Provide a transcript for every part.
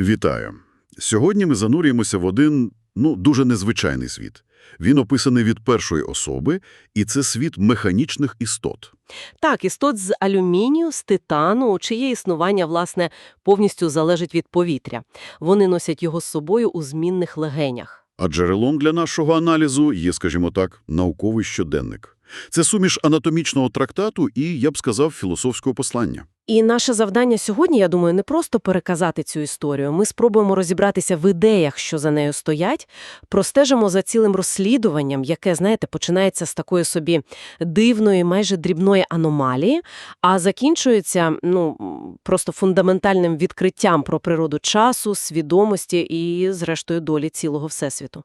Вітаю. Сьогодні ми занурюємося в один, ну, дуже незвичайний світ. Він описаний від першої особи, і це світ механічних істот. Так, істот з алюмінію, з титану, чиє існування, власне, повністю залежить від повітря. Вони носять його з собою у змінних легенях. А джерелом для нашого аналізу є, скажімо так, науковий щоденник. Це суміш анатомічного трактату і, я б сказав, філософського послання. І наше завдання сьогодні, я думаю, не просто переказати цю історію. Ми спробуємо розібратися в ідеях, що за нею стоять, простежимо за цілим розслідуванням, яке, знаєте, починається з такої собі дивної, майже дрібної аномалії, а закінчується, ну, просто фундаментальним відкриттям про природу часу, свідомості і, зрештою, долі цілого всесвіту.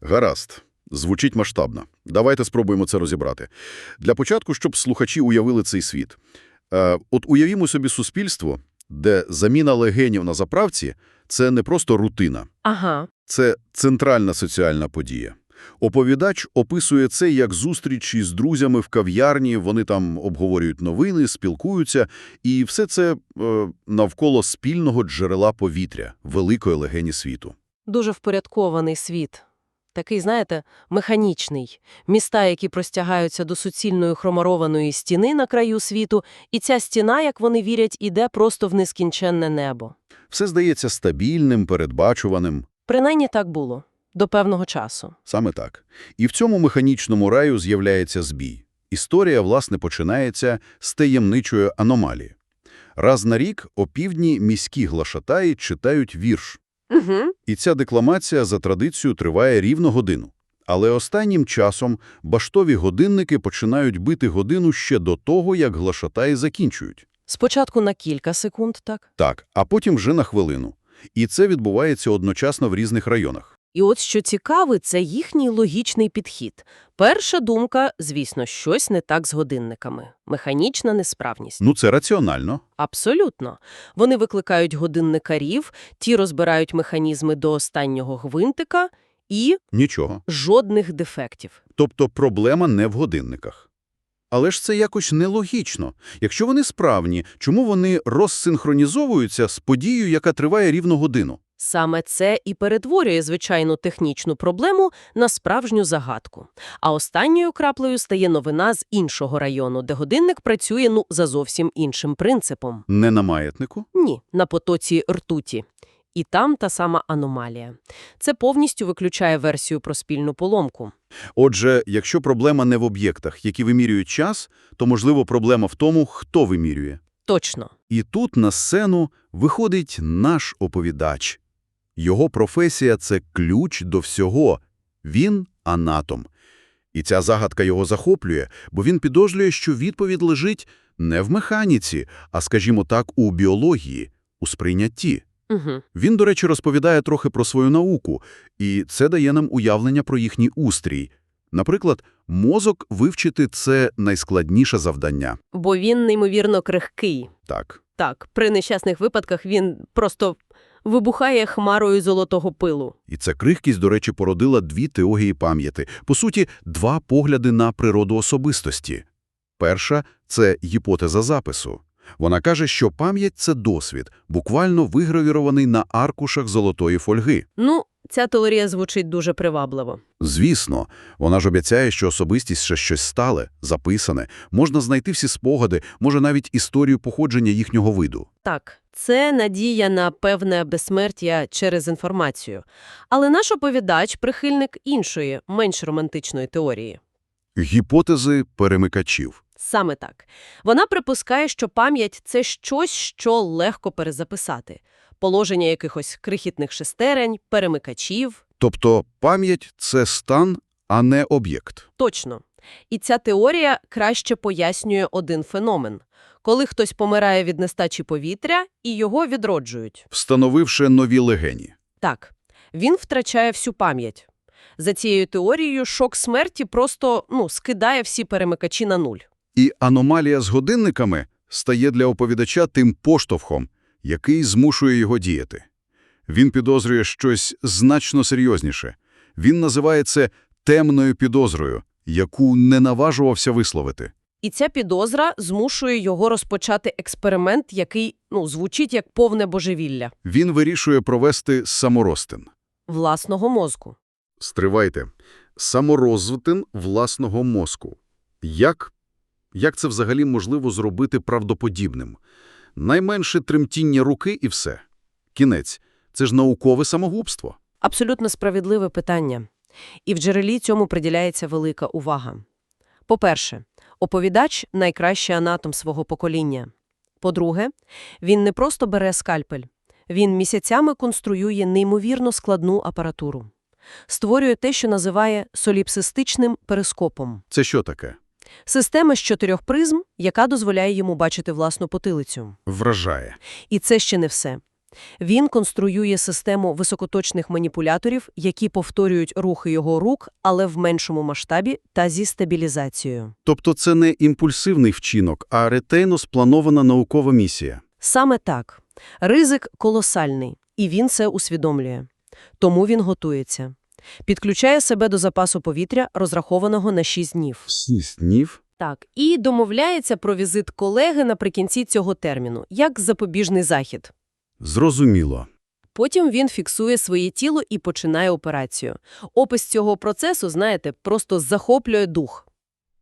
Гаразд. Звучить масштабно. Давайте спробуємо це розібрати. Для початку, щоб слухачі уявили цей світ. Е, от уявімо собі суспільство, де заміна легенів на заправці – це не просто рутина. Ага. Це центральна соціальна подія. Оповідач описує це як зустріч із друзями в кав'ярні, вони там обговорюють новини, спілкуються, і все це е, навколо спільного джерела повітря, великої легені світу. Дуже впорядкований світ. Такий, знаєте, механічний. Міста, які простягаються до суцільної хроморованої стіни на краю світу, і ця стіна, як вони вірять, іде просто в нескінченне небо. Все здається стабільним, передбачуваним. Принаймні так було. До певного часу. Саме так. І в цьому механічному раю з'являється збій. Історія, власне, починається з таємничої аномалії. Раз на рік опівдні міські глашатаї читають вірш. Угу. І ця декламація за традицією триває рівно годину. Але останнім часом баштові годинники починають бити годину ще до того, як глашатаї закінчують. Спочатку на кілька секунд, так? Так, а потім вже на хвилину. І це відбувається одночасно в різних районах. І от що цікаве, це їхній логічний підхід. Перша думка, звісно, щось не так з годинниками. Механічна несправність. Ну, це раціонально. Абсолютно. Вони викликають годинникарів, ті розбирають механізми до останнього гвинтика і Нічого. жодних дефектів. Тобто проблема не в годинниках. Але ж це якось нелогічно. Якщо вони справні, чому вони розсинхронізовуються з подією, яка триває рівно годину? Саме це і перетворює звичайну технічну проблему на справжню загадку. А останньою краплею стає новина з іншого району, де годинник працює ну за зовсім іншим принципом. Не на маятнику? Ні, на потоці ртуті. І там та сама аномалія. Це повністю виключає версію про спільну поломку. Отже, якщо проблема не в об'єктах, які вимірюють час, то, можливо, проблема в тому, хто вимірює. Точно. І тут на сцену виходить наш оповідач. Його професія – це ключ до всього. Він – анатом. І ця загадка його захоплює, бо він підозрює, що відповідь лежить не в механіці, а, скажімо так, у біології, у сприйнятті. Угу. Він, до речі, розповідає трохи про свою науку, і це дає нам уявлення про їхній устрій. Наприклад, мозок вивчити – це найскладніше завдання. Бо він неймовірно крихкий. Так. Так, при нещасних випадках він просто вибухає хмарою золотого пилу. І ця крихкість, до речі, породила дві теогії пам'яті. По суті, два погляди на природу особистості. Перша – це гіпотеза запису. Вона каже, що пам'ять – це досвід, буквально вигравірований на аркушах золотої фольги. Ну, ця теорія звучить дуже привабливо. Звісно, вона ж обіцяє, що особистість ще щось стале, записане, можна знайти всі спогади, може навіть історію походження їхнього виду. Так, це надія на певне безсмертя через інформацію. Але наш оповідач – прихильник іншої, менш романтичної теорії. Гіпотези перемикачів. Саме так. Вона припускає, що пам'ять – це щось, що легко перезаписати. Положення якихось крихітних шестерень, перемикачів. Тобто пам'ять – це стан, а не об'єкт. Точно. І ця теорія краще пояснює один феномен. Коли хтось помирає від нестачі повітря, і його відроджують. Встановивши нові легені. Так, він втрачає всю пам'ять. За цією теорією, шок смерті просто ну, скидає всі перемикачі на нуль. І аномалія з годинниками стає для оповідача тим поштовхом, який змушує його діяти. Він підозрює щось значно серйозніше. Він називає це темною підозрою, яку не наважувався висловити. І ця підозра змушує його розпочати експеримент, який, ну, звучить як повне божевілля Він вирішує провести саморостин. власного мозку. Стривайте. Саморозвитин власного мозку. Як? Як це взагалі можливо зробити правдоподібним? Найменше тремтіння руки і все. Кінець. Це ж наукове самогубство. Абсолютно справедливе питання. І в джерелі цьому приділяється велика увага. По-перше, оповідач – найкращий анатом свого покоління. По-друге, він не просто бере скальпель. Він місяцями конструює неймовірно складну апаратуру. Створює те, що називає соліпсистичним перископом. Це що таке? Система з чотирьох призм, яка дозволяє йому бачити власну потилицю. Вражає. І це ще не все. Він конструює систему високоточних маніпуляторів, які повторюють рухи його рук, але в меншому масштабі та зі стабілізацією. Тобто це не імпульсивний вчинок, а ретельно спланована наукова місія. Саме так. Ризик колосальний, і він це усвідомлює. Тому він готується. Підключає себе до запасу повітря, розрахованого на 6 днів. Шість днів? Так, і домовляється про візит колеги наприкінці цього терміну, як запобіжний захід. Зрозуміло. Потім він фіксує своє тіло і починає операцію. Опис цього процесу, знаєте, просто захоплює дух.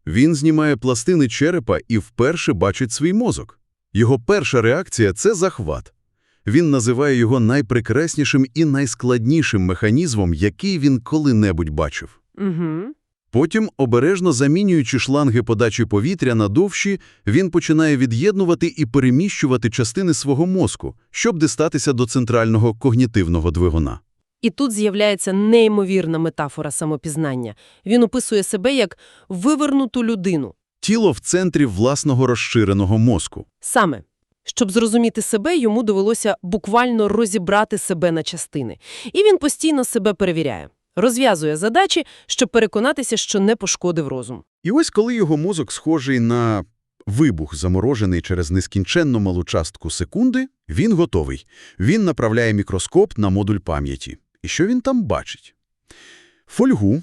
Він знімає пластини черепа і вперше бачить свій мозок. Його перша реакція – це захват. Він називає його найпрекраснішим і найскладнішим механізмом, який він коли-небудь бачив. Угу. Потім, обережно замінюючи шланги подачі повітря на довші, він починає від'єднувати і переміщувати частини свого мозку, щоб дістатися до центрального когнітивного двигуна. І тут з'являється неймовірна метафора самопізнання. Він описує себе як вивернуту людину. Тіло в центрі власного розширеного мозку. Саме. Щоб зрозуміти себе, йому довелося буквально розібрати себе на частини. І він постійно себе перевіряє. Розв'язує задачі, щоб переконатися, що не пошкодив розум. І ось коли його мозок схожий на вибух, заморожений через нескінченно малу частку секунди, він готовий. Він направляє мікроскоп на модуль пам'яті. І що він там бачить? Фольгу,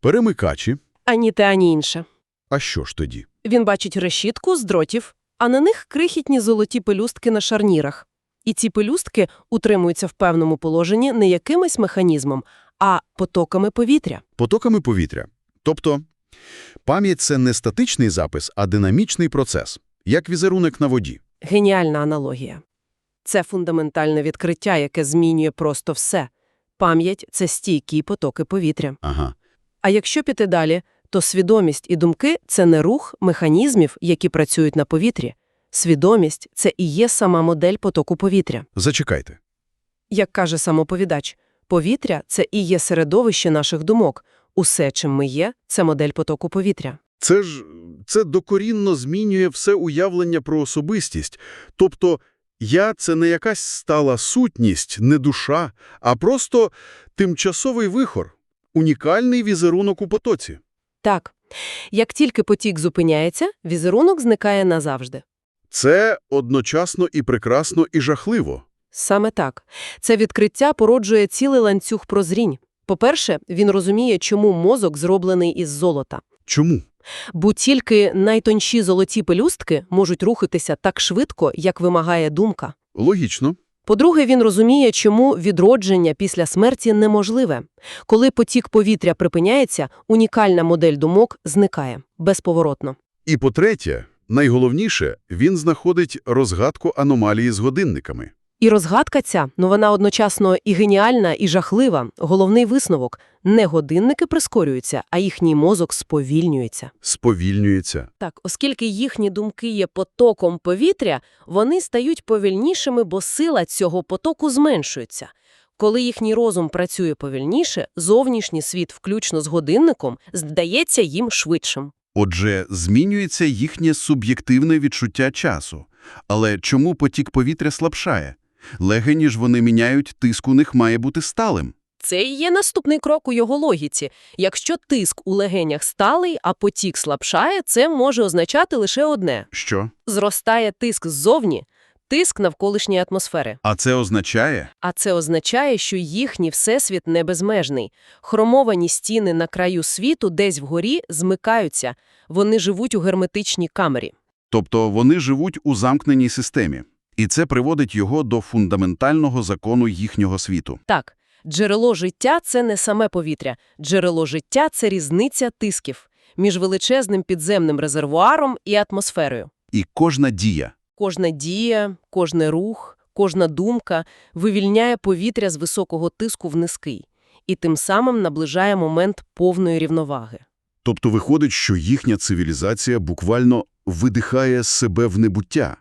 перемикачі. Ані те, ані інше. А що ж тоді? Він бачить решітку з дротів, а на них крихітні золоті пелюстки на шарнірах. І ці пелюстки утримуються в певному положенні не якимось механізмом, а потоками повітря. Потоками повітря. Тобто, пам'ять – це не статичний запис, а динамічний процес, як візерунок на воді. Геніальна аналогія. Це фундаментальне відкриття, яке змінює просто все. Пам'ять – це стійкі потоки повітря. Ага. А якщо піти далі, то свідомість і думки – це не рух механізмів, які працюють на повітрі. Свідомість – це і є сама модель потоку повітря. Зачекайте. Як каже самоповідач, повітря – це і є середовище наших думок. Усе, чим ми є – це модель потоку повітря. Це ж це докорінно змінює все уявлення про особистість. Тобто я – це не якась стала сутність, не душа, а просто тимчасовий вихор, унікальний візерунок у потоці. Так. Як тільки потік зупиняється, візерунок зникає назавжди. Це одночасно і прекрасно, і жахливо. Саме так. Це відкриття породжує цілий ланцюг прозрінь. По-перше, він розуміє, чому мозок зроблений із золота. Чому? Бо тільки найтонші золоті пелюстки можуть рухатися так швидко, як вимагає думка. Логічно. По-друге, він розуміє, чому відродження після смерті неможливе. Коли потік повітря припиняється, унікальна модель думок зникає безповоротно. І по-третє, найголовніше, він знаходить розгадку аномалії з годинниками. І розгадка ця, ну вона одночасно і геніальна, і жахлива. Головний висновок – не годинники прискорюються, а їхній мозок сповільнюється. Сповільнюється. Так, оскільки їхні думки є потоком повітря, вони стають повільнішими, бо сила цього потоку зменшується. Коли їхній розум працює повільніше, зовнішній світ, включно з годинником, здається їм швидшим. Отже, змінюється їхнє суб'єктивне відчуття часу. Але чому потік повітря слабшає? Легені ж вони міняють, тиск у них має бути сталим. Це і є наступний крок у його логіці. Якщо тиск у легенях сталий, а потік слабшає, це може означати лише одне. Що? Зростає тиск ззовні, тиск навколишньої атмосфери. А це означає? А це означає, що їхній всесвіт не безмежний. Хромовані стіни на краю світу десь вгорі змикаються. Вони живуть у герметичній камері. Тобто вони живуть у замкненій системі. І це приводить його до фундаментального закону їхнього світу. Так, джерело життя – це не саме повітря. Джерело життя – це різниця тисків між величезним підземним резервуаром і атмосферою. І кожна дія. Кожна дія, кожний рух, кожна думка вивільняє повітря з високого тиску в низький і тим самим наближає момент повної рівноваги. Тобто виходить, що їхня цивілізація буквально видихає себе в небуття.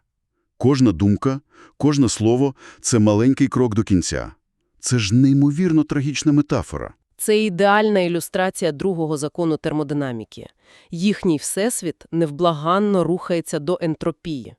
Кожна думка, кожне слово – це маленький крок до кінця. Це ж неймовірно трагічна метафора. Це ідеальна ілюстрація другого закону термодинаміки. Їхній всесвіт невблаганно рухається до ентропії,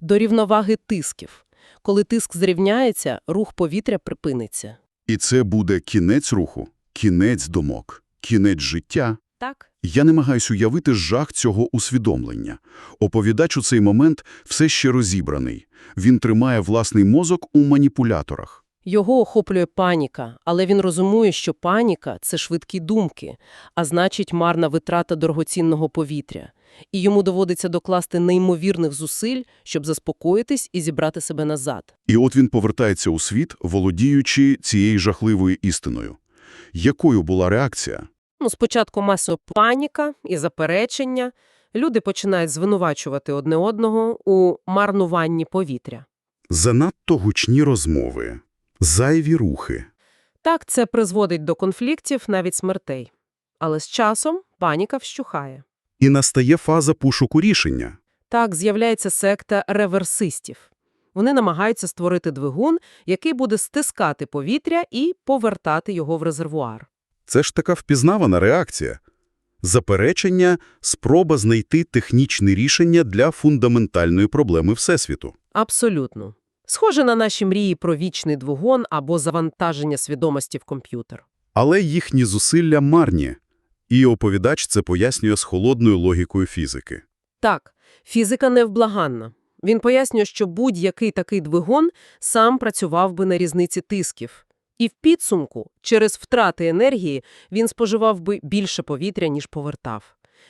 до рівноваги тисків. Коли тиск зрівняється, рух повітря припиниться. І це буде кінець руху, кінець думок, кінець життя. Так? Я намагаюсь уявити жах цього усвідомлення. Оповідач у цей момент все ще розібраний. Він тримає власний мозок у маніпуляторах. Його охоплює паніка, але він розумує, що паніка – це швидкі думки, а значить марна витрата дорогоцінного повітря. І йому доводиться докласти неймовірних зусиль, щоб заспокоїтись і зібрати себе назад. І от він повертається у світ, володіючи цією жахливою істиною. Якою була реакція? Ну, спочатку масова паніка і заперечення. Люди починають звинувачувати одне одного у марнуванні повітря. Занадто гучні розмови, зайві рухи. Так, це призводить до конфліктів, навіть смертей. Але з часом паніка вщухає. І настає фаза пошуку рішення. Так з'являється секта реверсистів. Вони намагаються створити двигун, який буде стискати повітря і повертати його в резервуар. Це ж така впізнавана реакція. Заперечення – спроба знайти технічне рішення для фундаментальної проблеми Всесвіту. Абсолютно. Схоже на наші мрії про вічний двигун або завантаження свідомості в комп'ютер. Але їхні зусилля марні. І оповідач це пояснює з холодною логікою фізики. Так, фізика невблаганна. Він пояснює, що будь-який такий двигун сам працював би на різниці тисків. І в підсумку, через втрати енергії, він споживав би більше повітря, ніж повертав.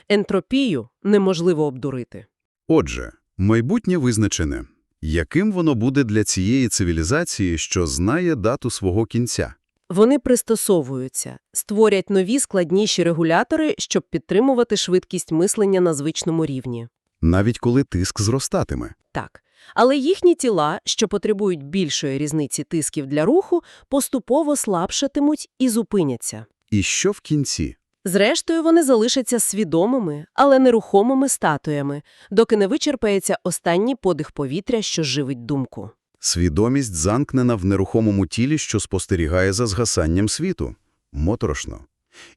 Ентропію неможливо обдурити. Отже, майбутнє визначене. Яким воно буде для цієї цивілізації, що знає дату свого кінця? Вони пристосовуються, створять нові складніші регулятори, щоб підтримувати швидкість мислення на звичному рівні. Навіть коли тиск зростатиме. Так. Але їхні тіла, що потребують більшої різниці тисків для руху, поступово слабшатимуть і зупиняться. І що в кінці? Зрештою, вони залишаться свідомими, але нерухомими статуями, доки не вичерпається останній подих повітря, що живить думку. Свідомість замкнена в нерухомому тілі, що спостерігає за згасанням світу. Моторошно.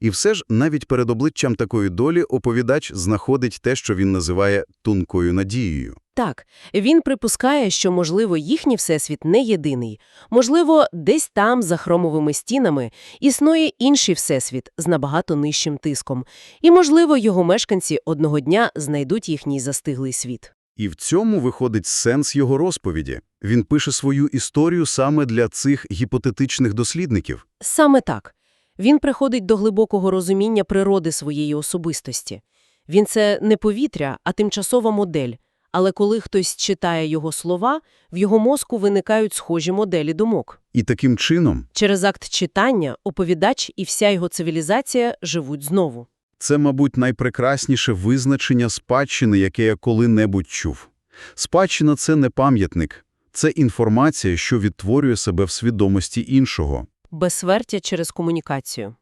І все ж, навіть перед обличчям такої долі оповідач знаходить те, що він називає «тонкою надією». Так, він припускає, що, можливо, їхній всесвіт не єдиний. Можливо, десь там, за хромовими стінами, існує інший всесвіт з набагато нижчим тиском. І, можливо, його мешканці одного дня знайдуть їхній застиглий світ. І в цьому виходить сенс його розповіді. Він пише свою історію саме для цих гіпотетичних дослідників. Саме так. Він приходить до глибокого розуміння природи своєї особистості. Він – це не повітря, а тимчасова модель. Але коли хтось читає його слова, в його мозку виникають схожі моделі думок. І таким чином Через акт читання оповідач і вся його цивілізація живуть знову. це, мабуть, найпрекрасніше визначення спадщини, яке я коли-небудь чув. Спадщина – це не пам'ятник, це інформація, що відтворює себе в свідомості іншого. Безсвертя через комунікацію.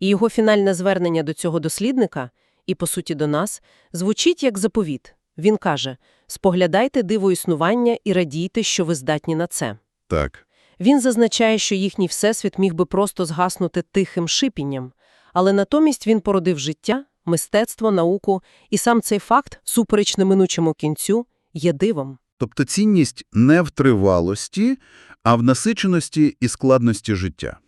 І його фінальне звернення до цього дослідника, і, по суті, до нас, звучить як заповіт. Він каже «Споглядайте диво існування і радійте, що ви здатні на це». Так. Він зазначає, що їхній всесвіт міг би просто згаснути тихим шипінням, але натомість він породив життя, мистецтво, науку, і сам цей факт, супереч неминучому кінцю, є дивом. Тобто цінність не в тривалості, а в насиченості і складності життя.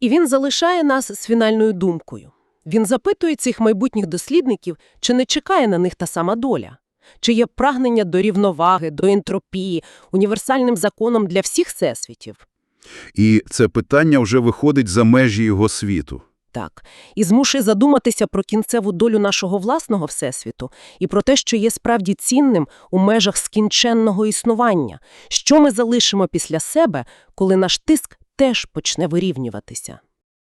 І він залишає нас з фінальною думкою. Він запитує цих майбутніх дослідників, чи не чекає на них та сама доля. Чи є прагнення до рівноваги, до ентропії, універсальним законом для всіх всесвітів? І це питання вже виходить за межі його світу. Так. І змушує задуматися про кінцеву долю нашого власного всесвіту і про те, що є справді цінним у межах скінченного існування. Що ми залишимо після себе, коли наш тиск теж почне вирівнюватися?